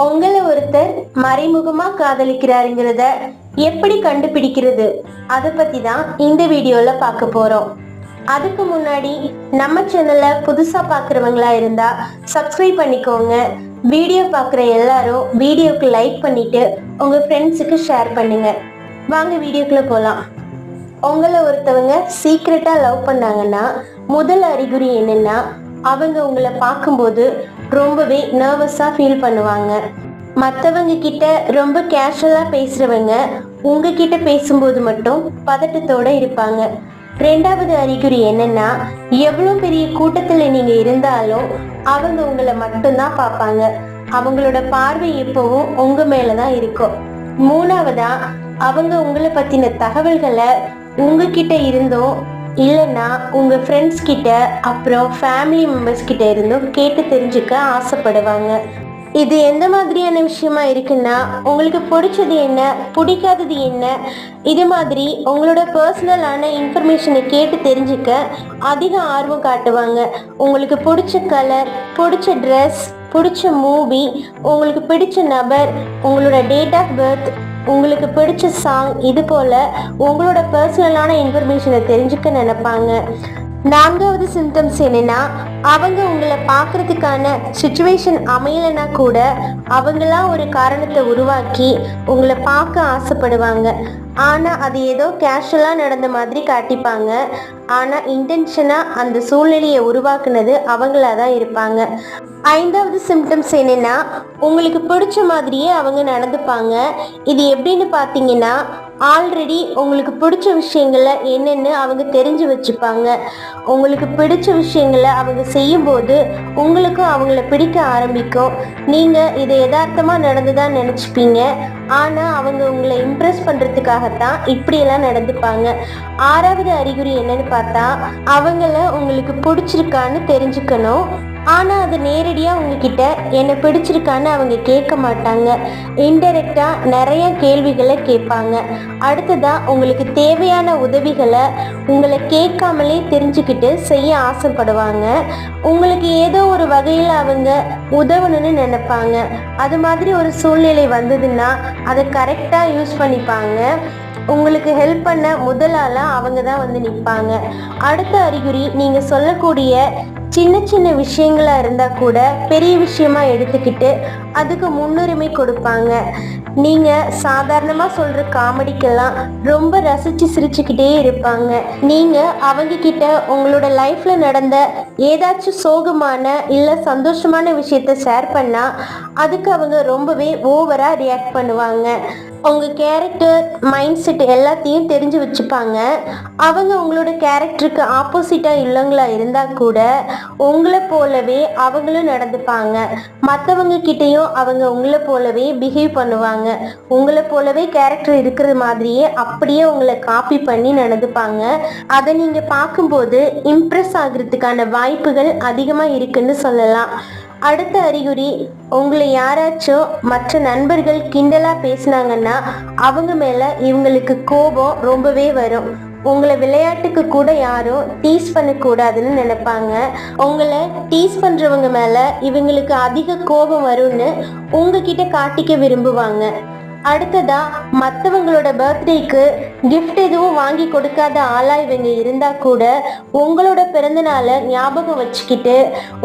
உங்களை ஒருத்தர் மறைமுகமா காதலிக்கிறாருங்கிறத எப்படி கண்டுபிடிக்கிறது? அதை பத்தி தான் இந்த வீடியோல பார்க்க போறோம். அதுக்கு முன்னாடி நம்ம சேனலை புதுசா பார்க்குறவங்களா இருந்தா சப்ஸ்கிரைப் பண்ணிக்கோங்க. வீடியோ பார்க்குற எல்லாரும் வீடியோக்கு லைக் பண்ணிட்டு உங்க ஃப்ரெண்ட்ஸுக்கு ஷேர் பண்ணுங்க. வாங்க வீடியோக்குள்ள போகலாம் உங்களை ஒருத்தவங்க சீக்கிரட்டா லவ் பண்ணாங்கன்னா முதல் அறிகுறி என்னன்னா அவங்க உங்களை பார்க்கும்போது ரொம்பவே நர்வஸாக ஃபீல் பண்ணுவாங்க. மற்றவங்க கிட்ட ரொம்ப கேஷுவலாக பேசுகிறவங்க உங்ககிட்ட பேசும்போது மட்டும் பதட்டத்தோட இருப்பாங்க. ரெண்டாவது அறிகுறி என்னன்னா எவ்வளோ பெரிய கூட்டத்தில் நீங்கள் இருந்தாலும் அவங்க உங்களை மட்டும்தான் பார்ப்பாங்க. அவங்களோட பார்வை எப்பவும் உங்கள் மேலே தான் இருக்கும். மூணாவதா அவங்க உங்களை பற்றின தகவல்களை உங்ககிட்ட இருந்தும் இல்லைன்னா உங்க ஃப்ரெண்ட்ஸ் கிட்ட அப்புறம் ஃபேமிலி மெம்பர்ஸ் கிட்ட இருந்தும் கேட்டு தெரிஞ்சுக்க ஆசைப்படுவாங்க. இது எந்த மாதிரியான விஷயமா இருக்குன்னா உங்களுக்கு பிடிச்சது என்ன பிடிக்காதது என்ன இது மாதிரி உங்களோட பர்சனலான இன்ஃபர்மேஷனை கேட்டு தெரிஞ்சுக்க அதிக ஆர்வம் காட்டுவாங்க. உங்களுக்கு பிடிச்ச கலர் பிடிச்ச ட்ரெஸ் பிடிச்ச மூவி உங்களுக்கு பிடிச்ச நபர் உங்களோட டேட் ஆஃப் பர்த் உங்களுக்கு பிடிச்ச சாங் இது போல் உங்களோட பர்சனலான இன்ஃபர்மேஷனை தெரிஞ்சுக்க நினைப்பாங்க. நான்காவது சிம்டம்ஸ் என்னன்னா அவங்க உங்களை பார்க்கறதுக்கான சுச்சுவேஷன் அமையலைன்னா கூட அவங்களா ஒரு காரணத்தை உருவாக்கி உங்களை பார்க்க ஆசைப்படுவாங்க. ஆனால் அது ஏதோ கேஷுவலாக நடந்த மாதிரி காட்டிப்பாங்க. ஆனால் இன்டென்ஷனாக அந்த சூழ்நிலையை உருவாக்குனது அவங்களா தான் இருப்பாங்க. ஐந்தாவது சிம்டம்ஸ் என்னென்னா உங்களுக்கு பிடிச்ச மாதிரியே அவங்க நடந்துப்பாங்க. இது எப்படின்னு பார்த்தீங்கன்னா ஆல்ரெடி உங்களுக்கு பிடிச்ச விஷயங்களை என்னென்னு அவங்க தெரிஞ்சு வச்சுப்பாங்க. உங்களுக்கு பிடிச்ச விஷயங்களை அவங்க செய்யும்போது உங்களுக்கும் அவங்கள பிடிக்க ஆரம்பிக்கும். நீங்கள் இதை யதார்த்தமாக நடந்துதான் நினச்சிப்பீங்க. ஆனால் அவங்க உங்களை இம்ப்ரெஸ் பண்ணுறதுக்காகத்தான் இப்படியெல்லாம் நடந்துப்பாங்க. ஆறாவது அறிகுறி என்னன்னு பார்த்தா அவங்கள உங்களுக்கு பிடிச்சிருக்கான்னு தெரிஞ்சுக்கணும். ஆனால் அது நேரடியாக உங்ககிட்ட என்னை பிடிச்சிருக்கான்னு அவங்க கேட்க மாட்டாங்க. இன்டெரக்டாக நிறைய கேள்விகளை கேட்பாங்க. அடுத்ததாக உங்களுக்கு தேவையான உதவிகளை உங்களை கேட்காமலே தெரிஞ்சுக்கிட்டு செய்ய ஆசைப்படுவாங்க. உங்களுக்கு ஏதோ ஒரு வகையில் அவங்க உதவணும்னு நினைப்பாங்க. அது மாதிரி ஒரு சூழ்நிலை வந்ததுன்னா அதை கரெக்டாக யூஸ் பண்ணிப்பாங்க. உங்களுக்கு ஹெல்ப் பண்ண முதலாளாக அவங்க தான் வந்து நிற்பாங்க அடுத்த அறிகுறி நீங்கள் சொல்லக்கூடிய சின்ன சின்ன விஷயங்களா இருந்தால் கூட பெரிய விஷயமா எடுத்துக்கிட்டு அதுக்கு முன்னுரிமை கொடுப்பாங்க. நீங்கள் சாதாரணமாக சொல்கிற காமெடிக்கெல்லாம் ரொம்ப ரசித்து சிரிச்சுக்கிட்டே இருப்பாங்க. நீங்கள் அவங்க கிட்ட உங்களோட லைஃப்பில் நடந்த ஏதாச்சும் சோகமான இல்லை சந்தோஷமான விஷயத்த ஷேர் பண்ணால் அதுக்கு அவங்க ரொம்பவே ஓவராக ரியாக்ட் பண்ணுவாங்க. அவங்க கேரக்டர் மைண்ட் செட் எல்லாத்தையும் தெரிஞ்சு வச்சுப்பாங்க. அவங்க உங்களோட கேரக்டருக்கு ஆப்போசிட்டாக இல்லைங்களா இருந்தால் கூட உங்களை போலவே அவங்களும் நடந்துப்பாங்க. மற்றவங்க கிட்டேயும் அவங்க உங்களை போலவே பிஹேவ் பண்ணுவாங்க. உங்களை போலவே கேரக்டர் இருக்கிற மாதிரியே அப்படியே உங்களை காப்பி பண்ணி நடந்துப்பாங்க. அதை நீங்கள் பார்க்கும்போது இம்ப்ரெஸ் ஆகிறதுக்கான வாய்ப்புகள் அதிகமாக இருக்குன்னு சொல்லலாம். அடுத்த அறிகுறி உங்களை யாராச்சும் மற்ற நண்பர்கள் கிண்டலாக பேசுனாங்கன்னா அவங்க மேலே இவங்களுக்கு கோபம் ரொம்பவே வரும். உங்களை விளையாட்டுக்கு கூட யாரும் டீஸ் பண்ணக்கூடாதுன்னு நினைப்பாங்க. உங்களை டீஸ் பண்ணுறவங்க மேலே இவங்களுக்கு அதிக கோபம் வரும்னு உங்ககிட்ட காட்டிக்க விரும்புவாங்க. அடுத்ததா மற்றவங்களோட பர்த்டேக்கு கிஃப்ட் எதுவும் வாங்கி கொடுக்காத ஆளா இவங்க இருந்தா கூட உங்களோட பிறந்தநாளை ஞாபகம் வச்சுக்கிட்டு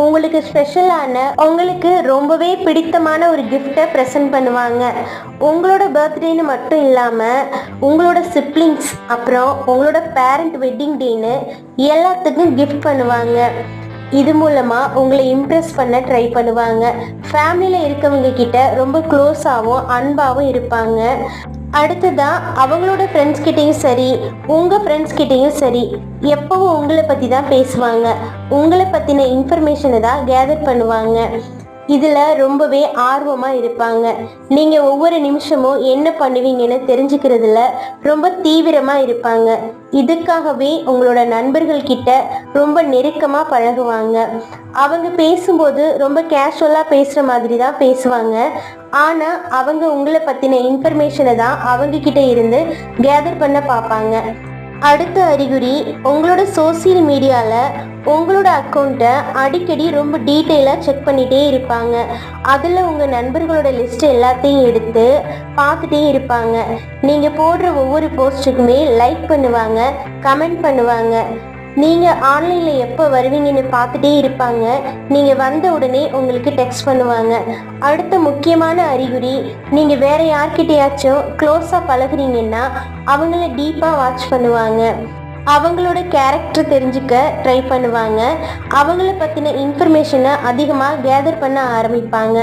உங்களுக்கு ஸ்பெஷலான உங்களுக்கு ரொம்பவே பிடித்தமான ஒரு கிஃப்டை ப்ரெசென்ட் பண்ணுவாங்க. உங்களோட பர்த்டேன்னு மட்டும் இல்லாமல் உங்களோட சிப்ளிங்ஸ் அப்புறம் உங்களோட பேரண்ட் வெட்டிங் டேன்னு எல்லாத்துக்கும் கிஃப்ட் பண்ணுவாங்க. இது மூலமா உங்களை இம்ப்ரெஸ் பண்ண ட்ரை பண்ணுவாங்க. ஃபேமிலியில் இருக்கவங்க கிட்ட ரொம்ப க்ளோஸாகவும் அன்பாகவும் இருப்பாங்க. அடுத்ததாக அவங்களோட ஃப்ரெண்ட்ஸ் கிட்டேயும் சரி உங்கள் ஃப்ரெண்ட்ஸ் கிட்டேயும் சரி எப்பவும் உங்களை பற்றி தான் பேசுவாங்க. உங்களை பற்றின இன்ஃபர்மேஷனை தான் கேதர் பண்ணுவாங்க. இதில் ரொம்பவே ஆர்வமாக இருப்பாங்க. நீங்கள் ஒவ்வொரு நிமிஷமும் என்ன பண்ணுவீங்கன்னு தெரிஞ்சுக்கிறதுல ரொம்ப தீவிரமாக இருப்பாங்க. இதுக்காகவே உங்களோட நண்பர்கள் கிட்ட ரொம்ப நெருக்கமாக பழகுவாங்க. அவங்க பேசும்போது ரொம்ப கேஷுவலாக பேசுகிற மாதிரி தான் பேசுவாங்க. ஆனால் அவங்க உங்களை பற்றின இன்ஃபர்மேஷனை தான் அவங்க கிட்ட இருந்து கேதர் பண்ண பார்ப்பாங்க. அடுத்த அறிகுறி உங்களோட சோசியல் மீடியாவில் உங்களோட அக்கௌண்ட்டை அடிக்கடி ரொம்ப டீட்டெயிலாக செக் பண்ணிகிட்டே இருப்பாங்க. அதில் உங்கள் நண்பர்களோட லிஸ்ட் எல்லாத்தையும் எடுத்து பார்த்துட்டே இருப்பாங்க. நீங்கள் போடுற ஒவ்வொரு போஸ்ட்டுக்குமே லைக் பண்ணுவாங்க கமெண்ட் பண்ணுவாங்க. நீங்கள் ஆன்லைனில் எப்போ வருவீங்கன்னு பார்த்துட்டே இருப்பாங்க. நீங்கள் வந்த உடனே உங்களுக்கு டெக்ஸ்ட் பண்ணுவாங்க. அடுத்த முக்கியமான அறிகுறி நீங்கள் வேற யார்கிட்டயாச்சும் க்ளோஸாக பழகுறீங்கன்னா அவங்கள டீப்பாக வாட்ச் பண்ணுவாங்க. அவங்களோட கேரக்டர் தெரிஞ்சுக்க ட்ரை பண்ணுவாங்க. அவங்கள பற்றின இன்ஃபர்மேஷனை அதிகமாக கேதர் பண்ண ஆரம்பிப்பாங்க.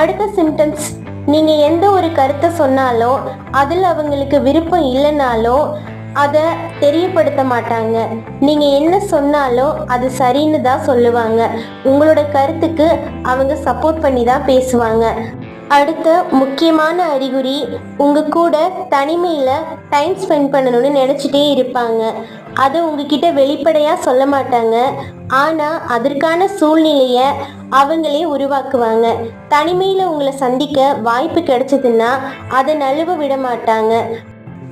அடுத்த சிம்டம்ஸ் நீங்கள் எந்த ஒரு கருத்தை சொன்னாலும் அதில் அவங்களுக்கு விருப்பம் இல்லைனாலும் அதை தெரியப்படுத்த மாட்டாங்க. நீங்கள் என்ன சொன்னாலும் அது சரின்னு தான் சொல்லுவாங்க. உங்களோட கருத்துக்கு அவங்க சப்போர்ட் பண்ணி தான் பேசுவாங்க. அடுத்த முக்கியமான அறிகுறி உங்கள் கூட தனிமையில் டைம் ஸ்பெண்ட் பண்ணணும்னு நினச்சிட்டே இருப்பாங்க. அதை உங்ககிட்ட வெளிப்படையாக சொல்ல மாட்டாங்க. ஆனால் அதற்கான சூழ்நிலையை அவங்களே உருவாக்குவாங்க. தனிமையில் உங்களை சந்திக்க வாய்ப்பு கிடைச்சதுன்னா அதை நழுவ விட மாட்டாங்க.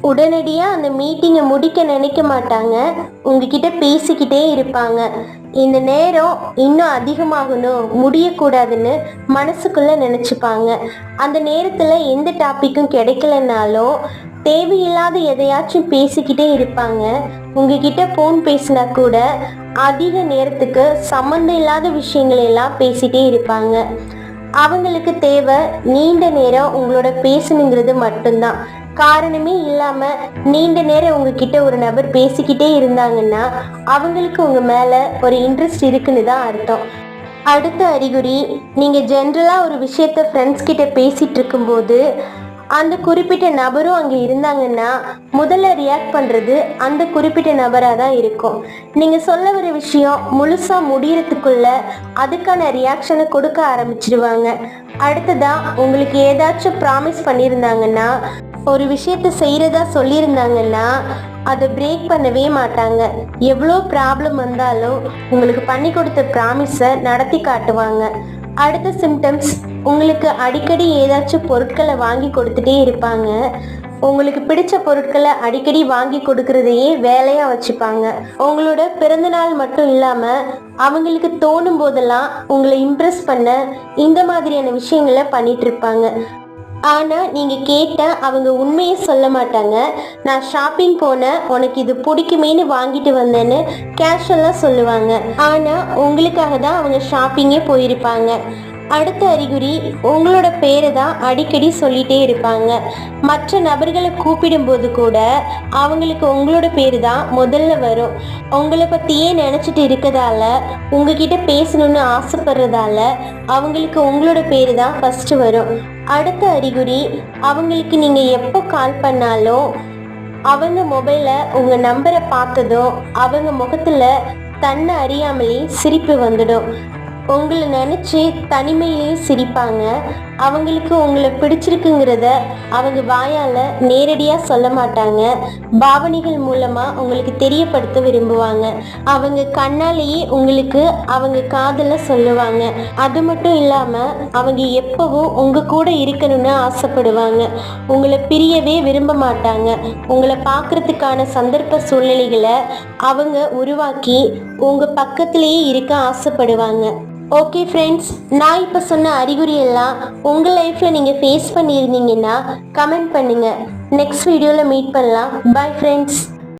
உடனடியாக அந்த மீட்டிங்கை முடிக்க நினைக்க மாட்டாங்க. உங்ககிட்ட பேசிக்கிட்டே இருப்பாங்க. இந்த நேரம் இன்னும் அதிகமாகணும். முடியக்கூடாதுன்னு மனசுக்குள்ளே நினச்சிப்பாங்க. அந்த நேரத்தில் எந்த டாப்பிக்கும் கிடைக்கலனாலும் தேவையில்லாத எதையாச்சும் பேசிக்கிட்டே இருப்பாங்க. உங்ககிட்ட ஃபோன் பேசினா கூட அதிக நேரத்துக்கு சம்மந்தம் இல்லாத விஷயங்களெல்லாம் பேசிகிட்டே இருப்பாங்க. அவங்களுக்கு தேவை நீண்ட நேரம் உங்களோட பேசணுங்கிறது மட்டும்தான். காரணமே இல்லாம நீண்ட நேரம் உங்ககிட்ட ஒரு நபர் பேசிக்கிட்டே இருந்தாங்கன்னா அவங்களுக்கு உங்க மேல ஒரு இன்ட்ரெஸ்ட் இருக்குன்னு தான் அர்த்தம். அடுத்த அறிகுறி நீங்க ஜென்ரலா ஒரு விஷயத்த ஃப்ரெண்ட்ஸ் கிட்ட பேசிட்டு இருக்கும்போது அந்த குறிப்பிட்ட நபரும் அங்கே இருந்தாங்கன்னா முதல்ல ரியாக்ட் பண்ணுறது அந்த குறிப்பிட்ட நபராக தான் இருக்கும். நீங்கள் சொல்ல வர விஷயம் முழுசாக முடியறதுக்குள்ள அதுக்கான ரியாக்ஷனை கொடுக்க ஆரம்பிச்சிடுவாங்க அடுத்ததாக உங்களுக்கு ஏதாச்சும் ப்ராமிஸ் பண்ணியிருந்தாங்கன்னா ஒரு விஷயத்த செய்கிறதா சொல்லியிருந்தாங்கன்னா அதை பிரேக் பண்ணவே மாட்டாங்க. எவ்வளோ ப்ராப்ளம் வந்தாலும் உங்களுக்கு பண்ணி கொடுத்த ப்ராமிஸை நடத்தி காட்டுவாங்க. அடுத்த சிம்டம்ஸ் உங்களுக்கு அடிக்கடி ஏதாச்சும் பொருட்களை வாங்கி கொடுத்துட்டே இருப்பாங்க. உங்களுக்கு பிடிச்ச பொருட்களை அடிக்கடி வாங்கி கொடுக்கறதையே வேலையாக வச்சுப்பாங்க. உங்களோட பிறந்தநாள் மட்டும் இல்லாமல் அவங்களுக்கு தோணும் போதெல்லாம் உங்களை இம்ப்ரெஸ் பண்ண இந்த மாதிரியான விஷயங்களை பண்ணிட்டு இருப்பாங்க. ஆனால் நீங்கள் கேட்ட அவங்க உண்மையை சொல்ல மாட்டாங்க. நான் ஷாப்பிங் போனேன் உனக்கு இது பிடிக்குமேனு வாங்கிட்டு வந்தேன்னு கேஷுவலாக சொல்லுவாங்க. ஆனால் உங்களுக்காக தான் அவங்க ஷாப்பிங்கே போயிருப்பாங்க. அடுத்த அறிகுறி உங்களோட பேரை தான் அடிக்கடி சொல்லிட்டே இருப்பாங்க. மற்ற நபர்களை கூப்பிடும்போது கூட அவங்களுக்கு உங்களோட பேர் தான் முதல்ல வரும். உங்களை பற்றியே நினச்சிட்டு இருக்கதால உங்ககிட்ட பேசணும்னு ஆசைப்படுறதால அவங்களுக்கு உங்களோட பேர் தான் ஃபஸ்ட்டு வரும். அடுத்த அறிகுறி அவங்களுக்கு நீங்கள் எப்போ கால் பண்ணாலும் அவங்க மொபைலை உங்கள் நம்பரை பார்த்ததும் அவங்க முகத்தில் தன்னை அறியாமலே சிரிப்பு வந்துடும். உங்களை நினச்சி தனிமையிலையும் சிரிப்பாங்க. அவங்களுக்கு உங்களை பிடிச்சிருக்குங்கிறத அவங்க வாயால் நேரடியாக சொல்ல மாட்டாங்க. பாவனைகள் மூலமாக உங்களுக்கு தெரியப்படுத்த விரும்புவாங்க. அவங்க கண்ணாலேயே உங்களுக்கு அவங்க காதலை சொல்லுவாங்க. அது மட்டும் இல்லாமல் அவங்க எப்பவும் உங்கள் கூட இருக்கணும்னு ஆசைப்படுவாங்க. உங்களை பிரியவே விரும்ப மாட்டாங்க. உங்களை பார்க்குறதுக்கான சந்தர்ப்ப சூழ்நிலைகளை அவங்க உருவாக்கி உங்கள் பக்கத்திலேயே இருக்க ஆசைப்படுவாங்க. ஓகே ஃப்ரெண்ட்ஸ் நான் இப்போ சொன்ன அறிகுறி எல்லாம் உங்கள் லைஃப்பில் நீங்கள் ஃபேஸ் பண்ணியிருந்தீங்கன்னா கமெண்ட் பண்ணுங்கள் நெக்ஸ்ட் வீடியோவில் மீட் பண்ணலாம். Bye friends